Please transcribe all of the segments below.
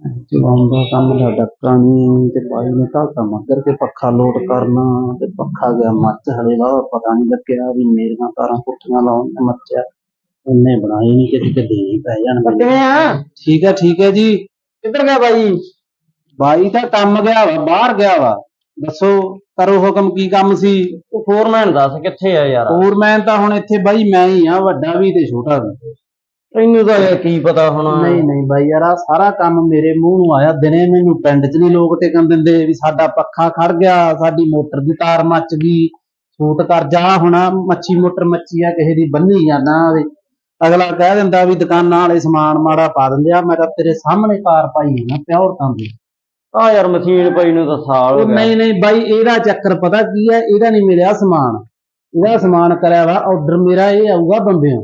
ਚਲਾਉਂਦਾ ਕੰਮ ਦਾ ਡੱਕਾ ਨਹੀਂ ਤੇ ਬਾਈ ਨੇ ਘਾਟਾ ਮੱਗਰ ਕੇ ਪੱਖਾ ਲੋਡ ਕਰਨਾ ਤੇ ਪੱਖਾ ਗਿਆ ਮੱਚ ਹਲੇ ਵਾ ਪਤਾ ਨਹੀਂ ਲੱਗਿਆ ਵੀ ਮੇਰੀਆਂ ਤਾਰਾਂ ਪੁੱਠੀਆਂ ਲਾਉਣ ਤੇ ਮੱਚਿਆ। ਉਹਨੇ ਬਣਾਈ ਨਹੀਂ ਕਿ ਕਿਤੇ ਦੇਣੀ ਪੈ ਜਾਣ ਮੈਨੂੰ। ਕਿਵੇਂ ਆ। ਠੀਕ ਹੈ ਠੀਕ ਹੈ ਜੀ। ਕਿੱਧਰ ਗਿਆ ਬਾਈ? ਬਾਈ ਤਾਂ ਕੰਮ ਗਿਆ ਵਾ ਬਾਹਰ ਗਿਆ ਵਾ। ਦੱਸੋ ਕਰੋ ਹੁਕਮ ਕੀ ਕੰਮ ਸੀ? ਫੋਰਮੈਨ ਦੱਸ ਕਿੱਥੇ ਆ ਯਾਰ? ਫੋਰਮੈਨ ਤਾਂ ਹੁਣ ਇੱਥੇ ਬਾਈ ਮੈਂ ਹੀ ਆ ਵੱਡਾ ਵੀ ਤੇ ਛੋਟਾ ਵੀ। ਤੈਨੂੰ ਤਾਂ ਯਾਰ ਕੀ ਪਤਾ ਹੁਣ? ਨਹੀਂ ਨਹੀਂ ਬਾਈ ਯਾਰ ਆਹ ਸਾਰਾ ਕੰਮ ਮੇਰੇ ਮੂੰਹ ਨੂੰ ਆਇਆ। ਦਿਨੇ ਮੈਨੂੰ ਪਿੰਡ 'ਚ ਨਹੀਂ ਲੋਕ ਟਿਕਣ ਦਿੰਦੇ ਵੀ ਸਾਡਾ ਪੱਖਾ ਖੜ ਗਿਆ ਸਾਡੀ ਮੋਟਰ ਦੀ ਤਾਰ ਮੱਚ ਗਈ ਛੂਟ ਕਰ ਜਾ ਹੁਣ ਮੱਛੀ ਮੋਟਰ ਮੱਛੀ ਆ ਕਿਸੇ ਦੀ ਬੰਨੀ ਜਾਣਾ ਵੀ ਅਗਲਾ ਕਹਿ ਦਿੰਦਾ ਵੀ ਦੁਕਾਨਾਂ ਵਾਲੇ ਸਮਾਨ ਮਾੜਾ ਪਾ ਦਿੰਦੇ ਆ ਮੈਂ ਤਾਂ ਤੇਰੇ ਸਾਹਮਣੇ ਤਾਰ ਪਾਈ ਹੈ ਨਾ ਪਿਓਰ ਤਾਂ ਦੀ। ਆ ਯਾਰ ਮਸ਼ੀਨ ਪਈ ਨੂੰ ਤਾਂ ਸਾਲ ਹੋ ਗਿਆ। ਨਹੀਂ ਨਹੀਂ ਬਾਈ ਇਹਦਾ ਚੱਕਰ ਪਤਾ ਕੀ ਹੈ ਇਹਦਾ ਨਹੀਂ ਮਿਲਿਆ ਸਮਾਨ। ਇਹਦਾ ਸਮਾਨ ਕਰਿਆ ਵਾ ਆਰਡਰ ਮੇਰਾ ਇਹ ਆਊਗਾ ਬੰਬਿਆਂ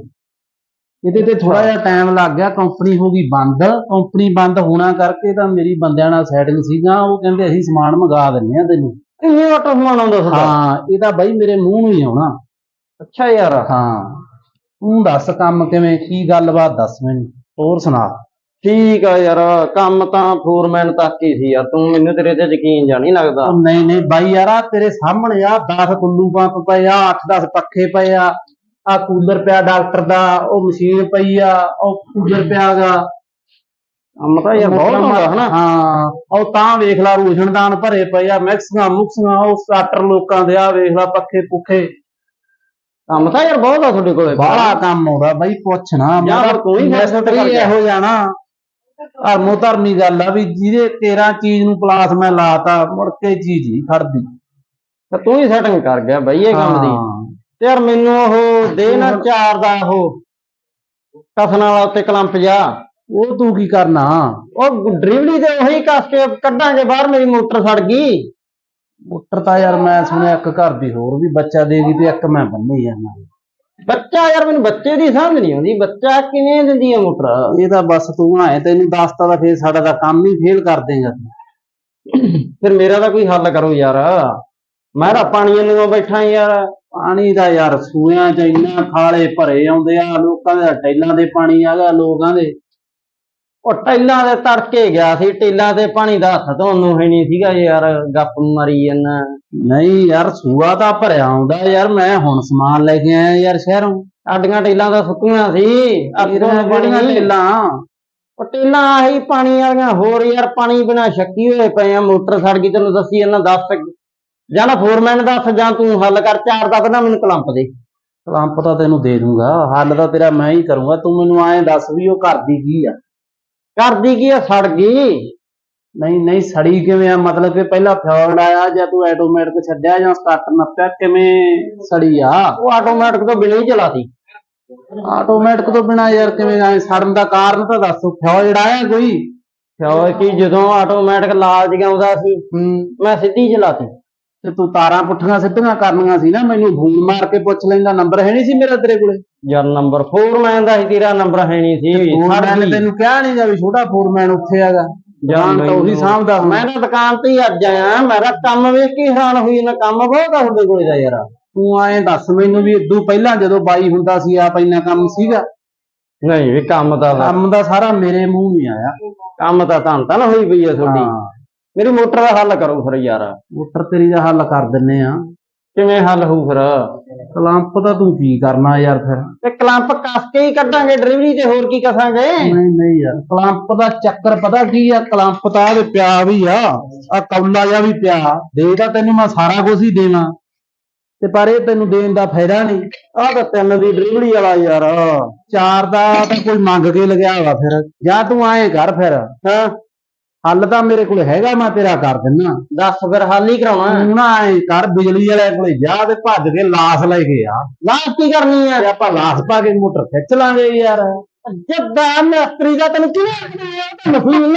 ਇਹਦੇ ਤੇ ਥੋੜਾ ਜਿਹਾ ਟਾਈਮ ਲੱਗ ਗਿਆ ਕੰਪਨੀ ਹੋ ਗਈ ਬੰਦ। ਕੰਪਨੀ ਬੰਦ ਹੋਣਾ ਕਰਕੇ ਤਾਂ ਮੇਰੀ ਬੰਦਿਆਂ ਨਾਲ ਸੈਟਿੰਗ ਸੀਗਾ। ਉਹ ਕਹਿੰਦੇ ਅਸੀਂ ਸਮਾਨ ਮੰਗਾ ਦਿੰਨੇ ਆ ਤੈਨੂੰ। ਇੰਨੇ ਵਾਟਰ ਸਮਾਨ ਆਉਂਦਾ ਸਦਾ? ਹਾਂ ਇਹ ਤਾਂ ਬਾਈ ਮੇਰੇ ਮੂੰਹ ਨੂੰ ਹੀ ਆਉਣਾ। ਅੱਛਾ ਯਾਰ। ਹਾਂ। ਤੂੰ ਦੱਸ ਕੰਮ ਕਿਵੇਂ ਕੀ ਗੱਲਬਾਤ ਦੱਸ ਮੈਨੂੰ? ਹੋਰ ਸੁਣਾ। ਠੀਕ ਆ ਯਾਰ ਕੰਮ ਤਾਂ ਫੋਰਮੈਨ ਤੱਕ ਹੀ ਸੀ ਯਾਰ। ਤੂੰ ਮੈਨੂੰ ਤੇਰੇ ਤੇ ਯਕੀਨ ਜਾਂ ਨਹੀਂ ਲੱਗਦਾ। ਨਹੀਂ ਨਹੀਂ ਬਾਈ ਯਾਰ ਆ ਤੇਰੇ ਸਾਹਮਣੇ ਆ 10 ਕੁੱਲੂ ਪੰਪ ਪਏ ਆ 8-10 ਪੱਖੇ ਪਏ ਆ। ਆ ਕੂਲਰ ਪਿਆ ਡਾਕਟਰ ਦਾ ਉਹ ਮਸ਼ੀਨ ਪਈ ਆ ਉਹ ਕੂਲਰ ਪਿਆਗਾ। ਕੰਮ ਤਾਂ ਯਾਰ ਬਹੁਤ ਹੁੰਦਾ ਹਨਾ। ਹਾਂ ਉਹ ਤਾਂ ਵੇਖ ਲਾ ਰੋਸ਼ਨਦਾਨ ਭਰੇ ਪਏ ਆ ਮੈਕਸੀਆਂ ਮੁਕਸੀਆਂ ਉਹ ਸਟਾਰਟਰ ਲੋਕਾਂ ਦੇ ਆ ਵੇਖ ਲਾ ਪੱਖੇ ਪੁੱਖੇ। ਕੰਮ ਤਾਂ ਯਾਰ ਬਹੁਤ ਆ ਤੁਹਾਡੇ ਕੋਲੇ। ਬਾਹਲਾ ਕੰਮ ਆਉਂਦਾ ਬਾਈ ਪੁੱਛ ਨਾ ਜਾਂ ਮੈਂ ਫਿਰ ਕੋਈ ਫੈਸਲਾ। ਇਹੋ ਜਾਣਾ ਧਰਮੋ ਧਰਮੀ ਗੱਲ ਆ ਵੀ ਜਿਹਦੇ 13 ਚੀਜ਼ ਨੂੰ ਪਲਾਸ ਮੈਂ ਲਾਤਾ ਮੁੜ ਕੇ ਚੀਜ਼ ਹੀ ਖੜਦੀ। ਤੇ ਤੂੰ ਹੀ ਸੈਟਿੰਗ ਕਰ ਗਿਆ ਬਈ ਇਹ ਕੰਮ ਦੀ। ਤੇ ਯਾਰ ਮੈਨੂੰ ਉਹ ਦੇ ਨਾ ਚਾਰ ਦਾ ਉਹ। ਕਸਣ ਵਾਲਾ ਉੱਤੇ ਕਲੰਪ ਜਾ ਉਹ ਤੂੰ ਕੀ ਕਰਨਾ? ਉਹ ਡਰਿਵਲੀ ਤੇ ਉਹੀ ਕੱਸ ਕੇ ਕੱਢਾਂਗੇ ਬਾਹਰ ਮੇਰੀ ਮੋਟਰ ਸੜ ਗਈ। ਮੋਟਰ ਤਾਂ ਯਾਰ ਮੈਂ ਸੁਣਿਆ ਇੱਕ ਘਰ ਦੀ ਹੋਰ ਵੀ ਬੱਚਾ ਦੇਗੀ ਤੇ ਇੱਕ ਮੈਂ ਬੰਨੀ ਜਾਣਾ ਬੱਚਾ ਯਾਰ ਮੈਨੂੰ ਬੱਚੇ ਦੀ ਸਮਝ ਨਹੀਂ ਆਉਂਦੀ। ਬੱਚਾ ਕਿਵੇਂ ਦਿੰਦੀ ਹੈ ਮੋਟਰ? ਇਹ ਤਾਂ ਬਸ ਤੂੰ ਆਏ ਤੈਨੂੰ ਦੱਸਤਾ ਤਾਂ ਫੇਰ ਸਾਡਾ ਤਾਂ ਕੰਮ ਹੀ ਫੇਲ ਕਰ ਦੇਗਾ ਤੂੰ। ਫਿਰ ਮੇਰਾ ਤਾਂ ਕੋਈ ਹੱਲ ਕਰੋ ਯਾਰ। ਮੈਂ ਤਾਂ ਪਾਣੀ ਨੂੰ ਬੈਠਾ ਯਾਰ। ਪਾਣੀ ਦਾ ਯਾਰ ਸੂਇਆਂ ਚ ਇੰਨਾ ਖਾਲੇ ਭਰੇ ਆਉਂਦੇ ਆ ਲੋਕਾਂ ਦੇ ਟੈਲਾਂ ਦੇ ਪਾਣੀ ਆਗਾ ਲੋਕਾਂ ਦੇ। ਉਹ ਟੈਲਾਂ ਦੇ ਤੜਕੇ ਗਿਆ ਸੀ ਟੈਲਾਂ ਤੇ ਪਾਣੀ ਦਾ ਹੱਥ ਧੋਣ ਨੂੰ ਹੈ ਨਹੀਂ ਸੀਗਾ ਯਾਰ ਗੱਪ ਮਾਰੀ ਜਾਂਦਾ। ਨਹੀਂ ਯਾਰ ਸੂਆ ਤਾਂ ਭਰਿਆ ਆਉਂਦਾ ਯਾਰ ਮੈਂ ਹੁਣ ਸਮਾਨ ਲੈ ਕੇ ਆਇਆ ਯਾਰ ਸ਼ਹਿਰੋਂ। ਸਾਡੀਆਂ ਟੈਲਾਂ ਤਾਂ ਸੁੱਕੀਆਂ ਸੀ ਕਿਹੜੀਆਂ ਪਾਣੀ ਟੈਲਾਂ। ਉਹ ਟੈਲਾਂ ਆਹੀ ਪਾਣੀ ਵਾਲੀਆਂ ਹੋਰ ਯਾਰ ਪਾਣੀ ਬਿਨਾ ਸ਼ੱਕੀ ਹੋਏ ਪਏ ਆ ਮੋਟਰ ਸੜ ਗਈ ਤੈਨੂੰ ਦੱਸੀ ਇਹਨਾਂ ਦੱਸ ਜਾਂ ਨਾ ਫੋਰਮੈਨ ਦੱਸ ਜਾਂ ਤੂੰ ਹੱਲ ਕਰ ਚਾਰ ਦਾ ਪਹਿਲਾਂ ਮੈਨੂੰ ਕਲੰਪ ਦੇ। ਕਲੰਪ ਤਾਂ ਤੈਨੂੰ ਦੇ ਦੂੰਗਾ ਹੱਲ ਤਾਂ ਤੇਰਾ ਮੈਂ ਹੀ ਕਰੂੰਗਾ ਤੂੰ ਮੈਨੂੰ ਐਂ ਦੱਸ ਵੀ ਉਹ ਕਰਦੀ ਕੀ ਆ? ਕਰਦੀ ਕੀ ਆ? ਸੜ ਗਈ। ਨਹੀਂ ਨਹੀਂ ਸੜੀ ਕਿਵੇਂ ਆ? ਮਤਲਬ ਕਿ ਪਹਿਲਾਂ ਫਿਓਰਡ ਆਇਆ ਜਾਂ ਤੂੰ ਆਟੋਮੈਟਿਕ ਛੱਡਿਆ ਜਾਂ ਸਟਾਰਟਰ ਨੱਪਿਆ? ਕਿਵੇਂ ਸੜੀ ਆ? ਉਹ ਆਟੋਮੈਟਿਕ ਤੋਂ ਬਿਨਾਂ ਹੀ ਚਲਾਤੀ ਆਟੋਮੈਟਿਕ ਤੋਂ ਬਿਨਾ ਯਾਰ ਕਿਵੇਂ ਐ ਸੜਨ ਦਾ ਕਾਰਨ ਤਾਂ ਦੱਸ ਫਿਓਰਡ ਆਇਆ ਕੋਈ? ਕਿਉਂ ਕਿ ਜਦੋਂ ਆਟੋਮੈਟਿਕ ਲਾਲ ਜਿਹਾ ਆਉਂਦਾ ਸੀ ਮੈਂ ਸਿੱਧੀ ਚਲਾਤੀ। ਤੇ ਤੂੰ ਤਾਰਾਂ ਪੁੱਠੀਆਂ ਸਿੱਧੀਆਂ ਕਰਨੀਆਂ ਸੀ ਨਾ ਮੈਨੂੰ ਫੋਨ ਮਾਰ ਕੇ ਪੁੱਛ ਲੈਂਦਾ ਨੰਬਰ ਹੈ ਨਹੀਂ ਸੀ ਮੇਰਾ ਤੇਰੇ ਕੋਲੇ? ਯਾਰ ਨੰਬਰ ਫੋਰਮੈਨ ਦਾ ਸੀ ਤੇਰਾ ਨੰਬਰ ਹੈ ਨਹੀਂ ਸੀ ਫੋਰਮੈਨ ਨੇ ਤੈਨੂੰ ਕਿਹਾ ਨਹੀਂ ਵੀ ਛੋਟਾ ਫੋਰਮੈਨ ਉੱਥੇ ਹੈਗਾ। ਜਾਨ ਤਾਂ ਉਹੀ ਹੁਣ ਮੈਂ ਤਾਂ ਦੁਕਾਨ ਤੇ ਹੀ ਅੱਜ ਆਇਆ ਮੇਰਾ ਕੰਮ ਵੇਖ ਕੇ ਹੈਰਾਨ ਹੋਈ ਨਾ ਕੰਮ ਬਹੁਤ ਆ ਤੁਹਾਡੇ ਕੋਲੇ ਦਾ ਯਾਰ। ਤੂੰ ਐਂ ਦੱਸ ਮੈਨੂੰ ਵੀ ਇਦੋਂ ਪਹਿਲਾਂ ਜਦੋਂ ਬਾਈ ਹੁੰਦਾ ਸੀ ਆਪ ਇੰਨਾ ਕੰਮ ਸੀਗਾ? ਨਹੀਂ ਵੀ ਕੰਮ ਤਾਂ ਕੰਮ ਦਾ ਸਾਰਾ ਮੇਰੇ ਮੂੰਹ ਨਹੀਂ ਆਇਆ। ਕੰਮ ਤਾਂ ਤਾਂ ਤਾਂ ਹੋਈ ਪਈ ਆ ਤੁਹਾਡੀ। ਹਾਂ। ਮੇਰੀ ਮੋਟਰ ਦਾ ਹੱਲ ਕਰੋ ਫਿਰ ਯਾਰ। ਮੋਟਰ ਤੇਰੀ ਦਾ ਹੱਲ ਕਰ ਦਿੰਨੇ ਆ। ਕਿਵੇਂ ਹੱਲ ਹੋਊ ਫਿਰ? ਕਲੰਪ ਤਾਂ ਤੂੰ ਕੀ ਕਰਨਾ ਯਾਰ ਫਿਰ? ਤੇ ਕਲੰਪ ਕੱਸ ਕੇ ਹੀ ਕੱਢਾਂਗੇ ਡਿਲੀਵਰੀ ਤੇ ਹੋਰ ਕੀ ਕਸਾਂਗੇ? ਨਹੀਂ ਨਹੀਂ ਯਾਰ ਕਲੰਪ ਦਾ ਚੱਕਰ ਪਤਾ ਕੀ ਆ? ਕਲੰਪ ਤਾਂ ਇਹਦੇ ਪਿਆ ਵੀ ਆ। ਆ ਕੌਲਾ ਜਿਹਾ ਵੀ ਪਿਆ। ਦੇ ਤਾਂ ਤੈਨੂੰ ਮੈਂ ਸਾਰਾ ਕੁਝ ਹੀ ਦੇਵਾਂ ਤੇ ਪਰ ਇਹ ਤੈਨੂੰ ਦੇਣ ਦਾ ਫਾਇਦਾ ਨਹੀਂ। ਆਹ ਤਾਂ ਤਿੰਨ ਦੀ ਡਿਲੀਵਰੀ ਵਾਲਾ ਯਾਰ। ਚਾਰ ਦਾ ਤਾਂ ਕੋਈ ਮੰਗ ਕੇ ਲਗਿਆ ਵਾ ਫਿਰ। ਜਾਂ ਤੂੰ ਐਂ ਕਰ ਫਿਰ। ਹਾਂ? ਹੱਲ ਤਾਂ ਮੇਰੇ ਕੋਲ ਹੈਗਾ ਮੈਂ ਤੇਰਾ ਕਰ ਦਿੰਨਾ। ਦੱਸ ਫਿਰ ਹੱਲ ਹੀ ਕਰਾਉਣਾ ਤੂੰ ਨਾ ਐਂ ਕਰ ਬਿਜਲੀ ਵਾਲੇ ਕੋਲੇ ਜਾ ਤੇ ਭੱਜ ਕੇ ਲਾਸ ਲੈ ਕੇ ਆ। ਲਾਸ ਕੀ ਕਰਨੀ ਆ ਤੇ ਆਪਾਂ ਲਾਸ ਪਾ ਕੇ ਮੋਟਰ ਖਿੱਚ ਲਾਂਗੇ ਯਾਰ। ਜੱਦਾ ਮਿਸਤਰੀ ਦਾ ਤੈਨੂੰ ਕਿਵੇਂ ਆਖਣਾ ਤੈਨੂੰ